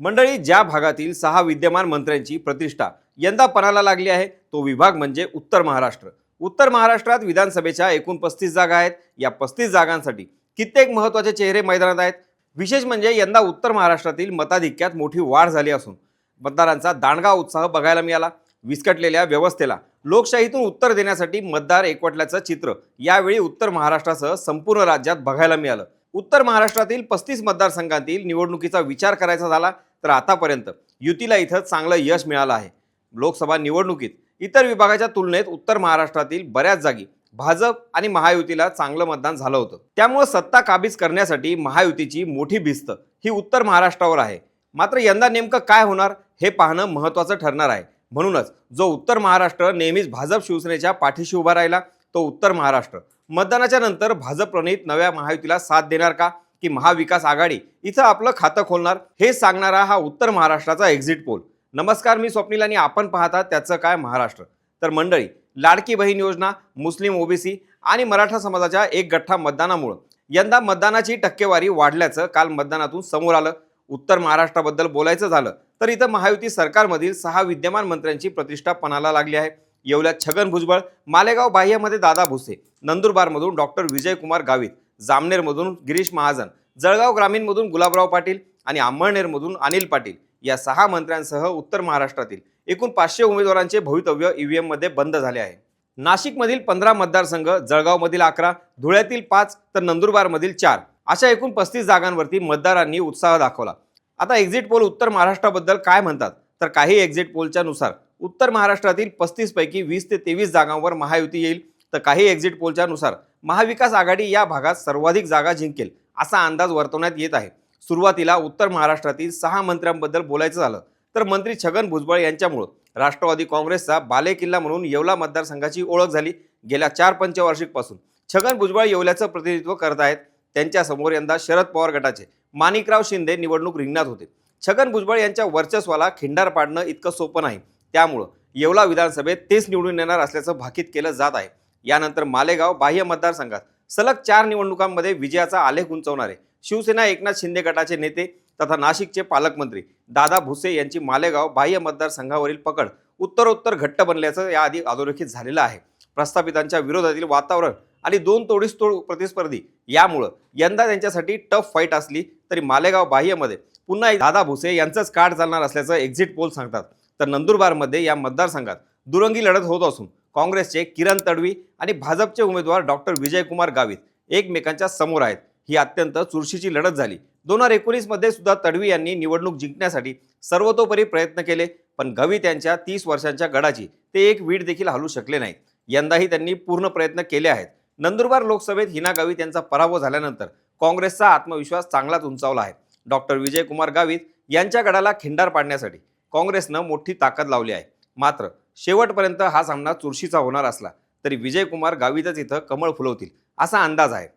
मंडळी ज्या भागातील सहा विद्यमान मंत्र्यांची प्रतिष्ठा यंदा पणाला लागली आहे तो विभाग म्हणजे उत्तर महाराष्ट्र. उत्तर महाराष्ट्रात विधानसभेच्या एकूण पस्तीस जागा आहेत. या पस्तीस जागांसाठी कित्येक महत्त्वाचे चेहरे मैदानात आहेत. विशेष म्हणजे यंदा उत्तर महाराष्ट्रातील मताधिक्यात मोठी वाढ झाली असून मतदारांचा दांडगा उत्साह बघायला मिळाला. विस्कटलेल्या व्यवस्थेला लोकशाहीतून उत्तर देण्यासाठी मतदार एकवटल्याचं चित्र यावेळी उत्तर महाराष्ट्रासह संपूर्ण राज्यात बघायला मिळालं. उत्तर महाराष्ट्रातील पस्तीस मतदारसंघातील निवडणुकीचा विचार करायचा झाला. तर आतापर्यंत युतीला इथं चांगलं यश मिळालं आहे. लोकसभा निवडणुकीत इतर विभागाच्या तुलनेत उत्तर महाराष्ट्रातील बऱ्याच जागी भाजप आणि महायुतीला चांगलं मतदान झालं होतं. त्यामुळे सत्ता काबीज करण्यासाठी महायुतीची मोठी भिस्त ही उत्तर महाराष्ट्रावर आहे. मात्र यंदा नेमकं काय होणार हे पाहणं महत्त्वाचं ठरणार आहे. म्हणूनच जो उत्तर महाराष्ट्र नेहमीच भाजप शिवसेनेच्या पाठीशी उभा राहिला तो उत्तर महाराष्ट्र. मतदानाच्या नंतर भाजप प्रणित नव्या महायुतीला साथ देणार का? की महाविकास आघाडी इथं आपलं खातं खोलणार हे सांगणारा हा उत्तर महाराष्ट्राचा एक्झिट पोल नमस्कार मी स्वप्नील आणि आपण पाहता त्याचं काय महाराष्ट्र. तर मंडळी लाडकी बहीण योजना मुस्लिम ओबीसी आणि मराठा समाजाच्या एक गठ्ठा मतदानामुळं. यंदा मतदानाची टक्केवारी वाढल्याचं काल मतदानातून समोर आलं. उत्तर महाराष्ट्राबद्दल बोलायचं झालं तर इथं महायुती सरकारमधील सहा विद्यमान मंत्र्यांची प्रतिष्ठा पणाला लागली आहे. येवल्यात छगन भुजबळ मालेगाव बाह्यमध्ये दादा भुसे नंदुरबारमधून डॉक्टर विजयकुमार गावित जामनेरमधून गिरीश महाजन जळगाव ग्रामीणमधून गुलाबराव पाटील आणि अंमळनेरमधून अनिल पाटील या सहा मंत्र्यांसह उत्तर महाराष्ट्रातील एकूण पाचशे उमेदवारांचे भवितव्य ईव्हीएममध्ये बंद झाले आहे. नाशिकमधील पंधरा मतदारसंघ जळगावमधील अकरा धुळ्यातील पाच तर नंदुरबारमधील चार अशा एकूण पस्तीस जागांवरती मतदारांनी उत्साह दाखवला. आता एक्झिट पोल उत्तर महाराष्ट्राबद्दल काय म्हणतात? तर काही एक्झिट पोलच्या नुसार उत्तर महाराष्ट्रातील पस्तीसपैकी वीस ते तेवीस जागांवर महायुती येईल. तर काही एक्झिट पोलच्या नुसार महाविकास आघाडी या भागात सर्वाधिक जागा जिंकेल असा अंदाज वर्तवण्यात येत आहे. सुरुवातीला उत्तर महाराष्ट्रातील सहा मंत्र्यांबद्दल बोलायचं झालं तर मंत्री छगन भुजबळ यांच्यामुळं राष्ट्रवादी काँग्रेसचा बालेकिल्ला म्हणून येवला मतदारसंघाची ओळख झाली गेल्या चार पंचवार्षिकपासून. छगन भुजबळ येवल्याचं प्रतिनिधित्व करत आहेत त्यांच्यासमोर यंदा शरद पवार गटाचे माणिकराव शिंदे निवडणूक रिंगणात होते. छगन भुजबळ यांच्या वर्चस्वाला खिंडार पाडणं इतकं सोपं नाही त्यामुळं येवला विधानसभेत तेच निवडून येणार असल्याचं भाकीत केलं जात आहे. यानंतर मालेगाव बाह्य मतदारसंघात सलग चार निवडणुकांमध्ये विजयाचा आलेख उंचवणारे शिवसेना एकनाथ शिंदे गटाचे नेते तथा नाशिकचे पालकमंत्री दादा भुसे यांची मालेगाव बाह्य मतदारसंघावरील पकड उत्तरोत्तर घट्ट बनल्याचं याआधी अधोरेखित झालेलं आहे. प्रस्थापितांच्या विरोधातील वातावरण आणि दोन तोडीस तोड प्रतिस्पर्धी यामुळं यंदा त्यांच्यासाठी टफ फाईट असली तरी मालेगाव बाह्यमध्ये पुन्हा एक दादा भुसे यांचंच काढ चालणार असल्याचं एक्झिट पोल सांगतात. तर नंदुरबारमध्ये या मतदारसंघात दुरंगी लढत होत असून काँग्रेसचे किरण तडवी आणि भाजपचे उमेदवार डॉक्टर विजयकुमार गावित एकमेकांच्या समोर आहेत. ही अत्यंत चुरशीची लढत झाली. दोन हजार एकोणीसमध्ये सुद्धा तडवी यांनी निवडणूक जिंकण्यासाठी सर्वतोपरी प्रयत्न केले पण गवित यांच्या तीस वर्षांच्या गडाची ते एक वीट देखील हलू शकले नाहीत. यंदाही त्यांनी पूर्ण प्रयत्न केले आहेत. नंदुरबार लोकसभेत हिना गावित यांचा पराभव झाल्यानंतर काँग्रेसचा आत्मविश्वास चांगलाच उंचावला आहे. डॉक्टर विजयकुमार गावित यांच्या गडाला खिंडार पाडण्यासाठी काँग्रेसनं मोठी ताकद लावली आहे. मात्र शेवटपर्यंत हा सामना चुरशीचा होणार असला तरी विजयकुमार गावीतच इथं कमळ फुलवतील असा अंदाज आहे.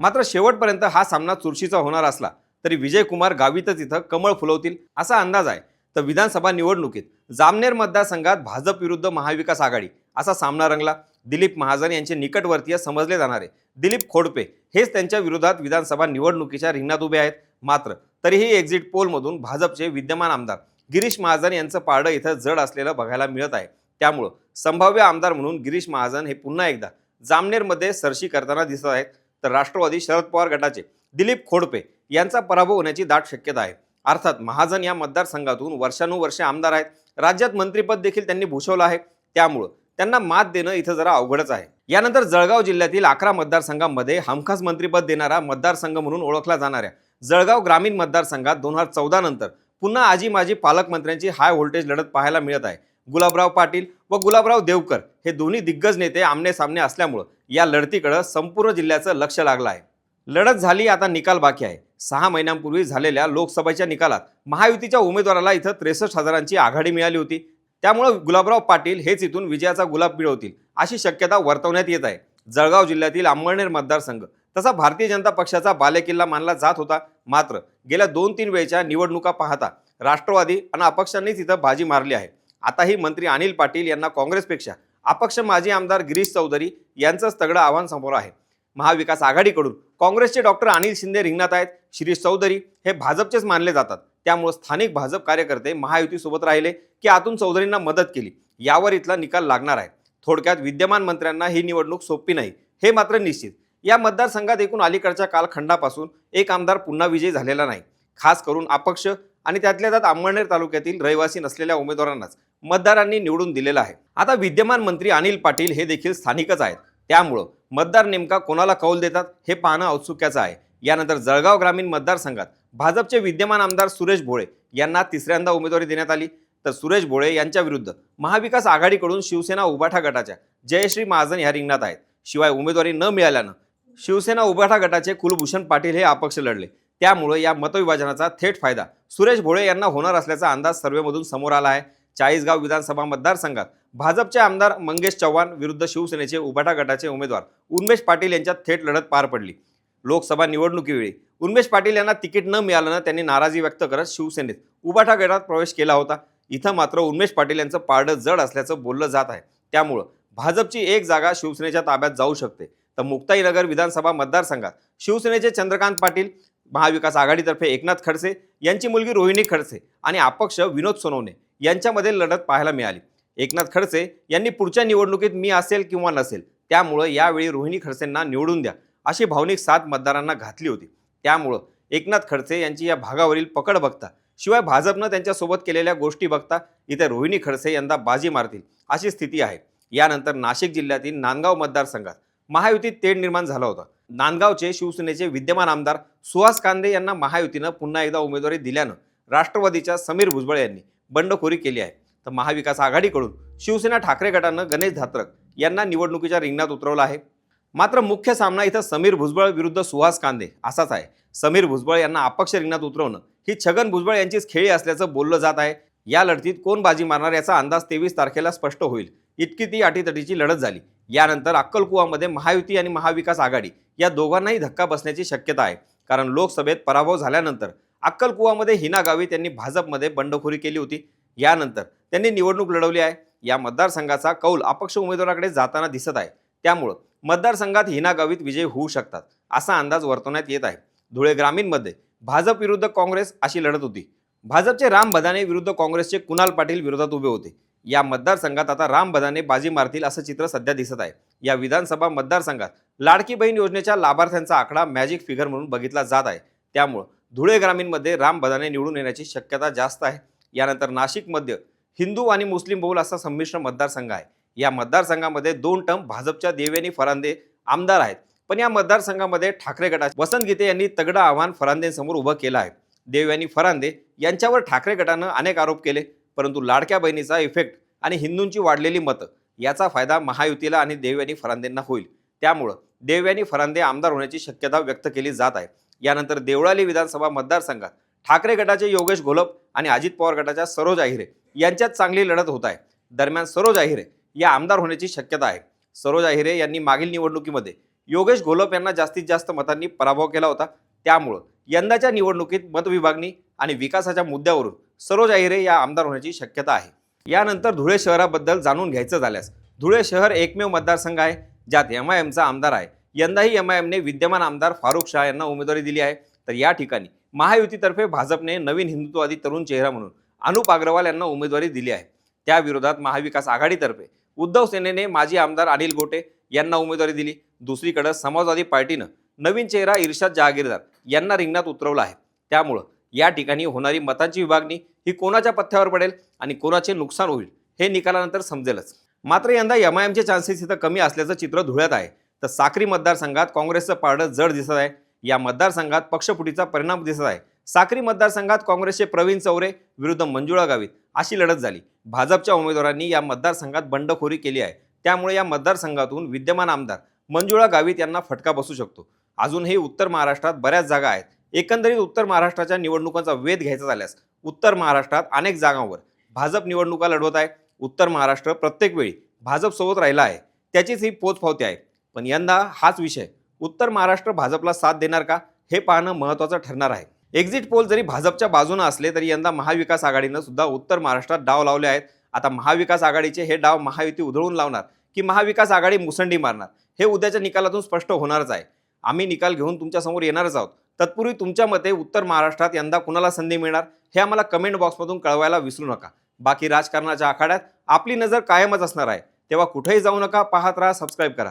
मात्र शेवटपर्यंत हा सामना चुरशीचा होणार असला तरी विजयकुमार गावीतच इथं कमळ फुलवतील असा अंदाज आहे. तर विधानसभा निवडणुकीत जामनेर मतदारसंघात भाजप विरुद्ध महाविकास आघाडी असा सामना रंगला. दिलीप महाजन यांचे निकटवर्तीय समजले जाणारे दिलीप खोडपे हेच त्यांच्या विरोधात विधानसभा निवडणुकीच्या रिंगणात उभे आहेत. मात्र तरीही एक्झिट पोलमधून भाजपचे विद्यमान आमदार गिरीश महाजन यांचं पारडं इथं जड असलेलं बघायला मिळत आहे. त्यामुळं संभाव्य आमदार म्हणून गिरीश महाजन हे पुन्हा एकदा जामनेरमध्ये सरशी करताना दिसत आहेत. तर राष्ट्रवादी शरद पवार गटाचे दिलीप खोडपे यांचा पराभव होण्याची दाट शक्यता आहे. अर्थात महाजन या मतदारसंघातून वर्षानुवर्षे आमदार आहेत. राज्यात मंत्रिपद देखील त्यांनी भूषवलं आहे. त्यामुळं त्यांना मात देणं इथं जरा अवघडच आहे. यानंतर जळगाव जिल्ह्यातील अकरा मतदारसंघांमध्ये हमखास मंत्रिपद देणारा मतदारसंघ म्हणून ओळखला जाणाऱ्या जळगाव ग्रामीण मतदारसंघात दोन हजार चौदा नंतर पुन्हा आजी माजी पालकमंत्र्यांची हाय व्होल्टेज लढत पाहायला मिळत आहे. गुलाबराव पाटील व गुलाबराव देवकर हे दोन्ही दिग्गज नेते आमने सामने असल्यामुळं या लढतीकडं संपूर्ण जिल्ह्याचं लक्ष लागलं आहे. लढत झाली आता निकाल बाकी आहे. सहा महिन्यांपूर्वी झालेल्या लोकसभेच्या निकालात महायुतीच्या उमेदवाराला इथं त्रेसष्ट हजारांची आघाडी मिळाली होती. त्यामुळं गुलाबराव पाटील हेच इथून विजयाचा गुलाब मिळवतील अशी शक्यता वर्तवण्यात येत आहे. जळगाव जिल्ह्यातील अंमळनेर मतदारसंघ तसा भारतीय जनता पक्षाचा बालेकिल्ला मानला जात होता. मात्र गेल्या दोन तीन वेळच्या निवडणुका पाहता राष्ट्रवादी आणि अपक्षांनीच इथं बाजी मारली आहे. आताही मंत्री अनिल पाटील यांना काँग्रेसपेक्षा अपक्ष माजी आमदार गिरीश चौधरी यांचंच तगडं आव्हान समोर आहे. महाविकास आघाडीकडून काँग्रेसचे डॉक्टर अनिल शिंदे रिंगणात आहेत. शिरीष चौधरी हे भाजपचेच मानले जातात. त्यामुळे स्थानिक भाजप कार्यकर्ते महायुतीसोबत राहिले की आतून चौधरींना मदत केली. यावर इथला निकाल लागणार आहे. थोडक्यात विद्यमान मंत्र्यांना ही निवडणूक सोपी नाही. हे मात्र निश्चित. या मतदारसंघात एकूण अलीकडच्या कालखंडापासून एक आमदार पुन्हा विजयी झालेला नाही. खास करून अपक्ष आणि त्यातल्या त्यात अंमळनेर तालुक्यातील रहिवासी नसलेल्या उमेदवारांनाच. मतदारांनी निवडून दिलेला आहे. आता विद्यमान मंत्री अनिल पाटील हे देखील स्थानिकच आहेत. त्यामुळं मतदार नेमका कोणाला कौल देतात हे पाहणं औत्सुक्याचं आहे. यानंतर जळगाव ग्रामीण मतदारसंघात भाजपचे विद्यमान आमदार सुरेश भोळे यांना तिसऱ्यांदा उमेदवारी देण्यात आली. तर सुरेश भोळे यांच्या विरुद्ध महाविकास आघाडीकडून शिवसेना उबाठा गटाच्या जयश्री महाजन ह्या रिंगणात आहेत. शिवाय उमेदवारी न मिळाल्यानं शिवसेना उबाठा गटाचे कुलभूषण पाटील हे अपक्ष लढले. त्यामुळे या मतविभाजनाचा थेट फायदा सुरेश भोळे यांना होणार असल्याचा अंदाज सर्वेमधून समोर आला आहे. चाळीसगाव विधानसभा मतदारसंघात भाजपचे आमदार मंगेश चव्हाण विरुद्ध शिवसेनेचे उभाटा गटाचे उमेदवार उन्मेश पाटील यांच्यात थेट लढत पार पडली. लोकसभा निवडणुकीवेळी उन्मेश पाटील यांना तिकीट न मिळाल्यानं त्यांनी नाराजी व्यक्त करत शिवसेनेत उबाठा गटात प्रवेश केला होता. इथं मात्र उन्मेश पाटील यांचं पारडं जड असल्याचं बोललं जात आहे. त्यामुळं भाजपची एक जागा शिवसेनेच्या ताब्यात जाऊ शकते. तर मुक्ताईनगर विधानसभा मतदारसंघात शिवसेनेचे चंद्रकांत पाटील महाविकास आघाडीतर्फे एकनाथ खडसे यांची मुलगी रोहिणी खडसे आणि अपक्ष विनोद सोनवणे यांच्यामध्ये लढत पाहायला मिळाली. एकनाथ खडसे यांनी पुढच्या निवडणुकीत मी असेल किंवा नसेल त्यामुळं यावेळी रोहिणी खडसेंना निवडून द्या अशी भावनिक साथ मतदारांना घातली होती. त्यामुळं एकनाथ खडसे यांची या भागावरील पकड बघता शिवाय भाजपनं त्यांच्यासोबत केलेल्या गोष्टी बघता इथे रोहिणी खडसे यंदा बाजी मारतील अशी स्थिती आहे. यानंतर नाशिक जिल्ह्यातील नांदगाव मतदारसंघात महायुतीत तेढ निर्माण झाला होता. नांदगावचे शिवसेनेचे विद्यमान आमदार सुहास कांदे यांना महायुतीनं पुन्हा एकदा उमेदवारी दिल्यानं राष्ट्रवादीच्या समीर भुजबळ यांनी बंडखोरी केली आहे. तर महाविकास आघाडीकडून शिवसेना ठाकरे गटानं गणेश धात्रक यांना निवडणुकीच्या रिंगणात उतरवलं आहे. मात्र मुख्य सामना इथं समीर भुजबळ विरुद्ध सुहास कांदे असाच आहे. समीर भुजबळ यांना अपक्ष रिंगणात उतरवणं ही छगन भुजबळ यांचीच खेळी असल्याचं बोललं जात आहे. या लढतीत कोण बाजी मारणार याचा अंदाज तेवीस तारखेला स्पष्ट होईल. इतकी ती अटीतटीची लढत झाली. यानंतर अक्कलकुवामध्ये महायुती आणि महाविकास आघाडी या दोघांनाही धक्का बसण्याची शक्यता आहे. कारण लोकसभेत पराभव झाल्यानंतर अक्कलकुवामध्ये हिना गावी त्यांनी भाजपमध्ये बंडखोरी केली होती. यानंतर त्यांनी निवडणूक लढवली आहे. या मतदारसंघाचा कौल अपक्ष उमेदवाराकडे जाताना दिसत आहे. त्यामुळं मतदारसंघात हिना गावीत विजय होऊ शकतात असा अंदाज वर्तवण्यात येत आहे. धुळे ग्रामीणमध्ये भाजप विरुद्ध काँग्रेस अशी लढत होती. भाजपचे राम भदाने विरुद्ध काँग्रेसचे कुणाल पाटील विरोधात उभे होते. या मतदारसंघात आता राम भदाने बाजी मारतील असं चित्र सध्या दिसत आहे. या विधानसभा मतदारसंघात लाडकी बहीण योजनेच्या लाभार्थ्यांचा आकडा मॅजिक फिगर म्हणून बघितला जात आहे. त्यामुळं धुळे ग्रामीणमध्ये राम बदाने निवडून येण्याची शक्यता जास्त आहे. यानंतर नाशिकमध्ये हिंदू आणि मुस्लिम बहुल असा संमिश्र मतदारसंघ आहे. या मतदारसंघामध्ये दोन टर्म भाजपच्या देवेनी फरांदे आमदार आहेत. पण या मतदारसंघामध्ये ठाकरे गटात वसंत गीते यांनी तगडं आव्हान फरांदेंसमोर उभं केलं आहे. देव यांनी फरांदे यांच्यावर ठाकरे गटानं अनेक आरोप केले परंतु लाडक्या बहिणीचा इफेक्ट आणि हिंदूंची वाढलेली मतं याचा फायदा महायुतीला आणि देव यांनी फरांदेंना होईल. त्यामुळं देवयानी फरांदे आमदार होण्याची शक्यता व्यक्त केली जात आहे. यानंतर देवळाली विधानसभा मतदारसंघात ठाकरे गटाचे योगेश घोलप आणि अजित पवार गटाच्या सरोज आहिरे यांच्यात चांगली लढत होत आहे. दरम्यान सरोज आहिरे या आमदार होण्याची शक्यता आहे. सरोज आहिरे यांनी मागील निवडणुकीमध्ये योगेश घोलप यांना जास्तीत जास्त मतांनी पराभव केला होता. त्यामुळं यंदाच्या निवडणुकीत मतविभागणी आणि विकासाच्या मुद्द्यावरून सरोज आहिरे या आमदार होण्याची शक्यता आहे. यानंतर धुळे शहराबद्दल जाणून घ्यायचं झाल्यास धुळे शहर एकमेव मतदारसंघ आहे ज्यात एम आय एमचा आमदार आहे. यंदाही एम आय एमने विद्यमान आमदार फारुख शाह यांना उमेदवारी दिली आहे. तर या ठिकाणी महायुतीतर्फे भाजपने नवीन हिंदुत्ववादी तरुण चेहरा म्हणून अनुप अग्रवाल यांना उमेदवारी दिली आहे. त्याविरोधात महाविकास आघाडीतर्फे उद्धव सेनेने माजी आमदार अनिल गोटे यांना उमेदवारी दिली. दुसरीकडे समाजवादी पार्टीनं नवीन चेहरा इर्शाद जहागीरदार यांना रिंगणात उतरवलं आहे. त्यामुळं या ठिकाणी होणारी मतांची विभागणी ही कोणाच्या पथ्यावर पडेल आणि कोणाचे नुकसान होईल हे निकालानंतर समजेलच. मात्र यंदा एम आय एमचे चान्सेस इथं कमी असल्याचं चित्र धुळ्यात आहे. तर साक्री मतदारसंघात काँग्रेसचं पारडं जड दिसत आहे. या मतदारसंघात पक्षफुटीचा परिणाम दिसत आहे. साक्री मतदारसंघात काँग्रेसचे प्रवीण चौरे विरुद्ध मंजुळा गावित अशी लढत झाली. भाजपच्या उमेदवारांनी या मतदारसंघात बंडखोरी केली आहे. त्यामुळे या मतदारसंघातून विद्यमान आमदार मंजुळा गावित यांना फटका बसू शकतो. अजूनही उत्तर महाराष्ट्रात बऱ्याच जागा आहेत. एकंदरीत उत्तर महाराष्ट्राच्या निवडणुकांचा वेध घ्यायचा झाल्यास उत्तर महाराष्ट्रात अनेक जागांवर भाजप निवडणुका लढवत आहे. उत्तर महाराष्ट्र प्रत्येक वेळी भाजपसोबत राहिला आहे. त्याचीच ही पोचपावती आहे. पण यंदा हाच विषय. उत्तर महाराष्ट्र भाजपला साथ देणार का? हे पाहणं महत्त्वाचं ठरणार आहे. एक्झिट पोल जरी भाजपच्या बाजूनं असले तरी यंदा महाविकास आघाडीनं सुद्धा उत्तर महाराष्ट्रात डाव लावले आहेत. आता महाविकास आघाडीचे हे डाव महायुती उधळून लावणार की महाविकास आघाडी मुसंडी मारणार? हे उद्याच्या निकालातून स्पष्ट होणारच आहे. आम्ही निकाल घेऊन तुमच्यासमोर येणारच आहोत. तत्पूर्वी तुमच्या मते उत्तर महाराष्ट्रात यंदा कुणाला संधी मिळणार? हे आम्हाला कमेंट बॉक्समधून कळवायला विसरू नका. बाकी राजकारणाच्या आखाड्यात आपली नजर कायमच असणार आहे. तेव्हा कुठेही जाऊ नका पाहत राहा सबस्क्राईब करा.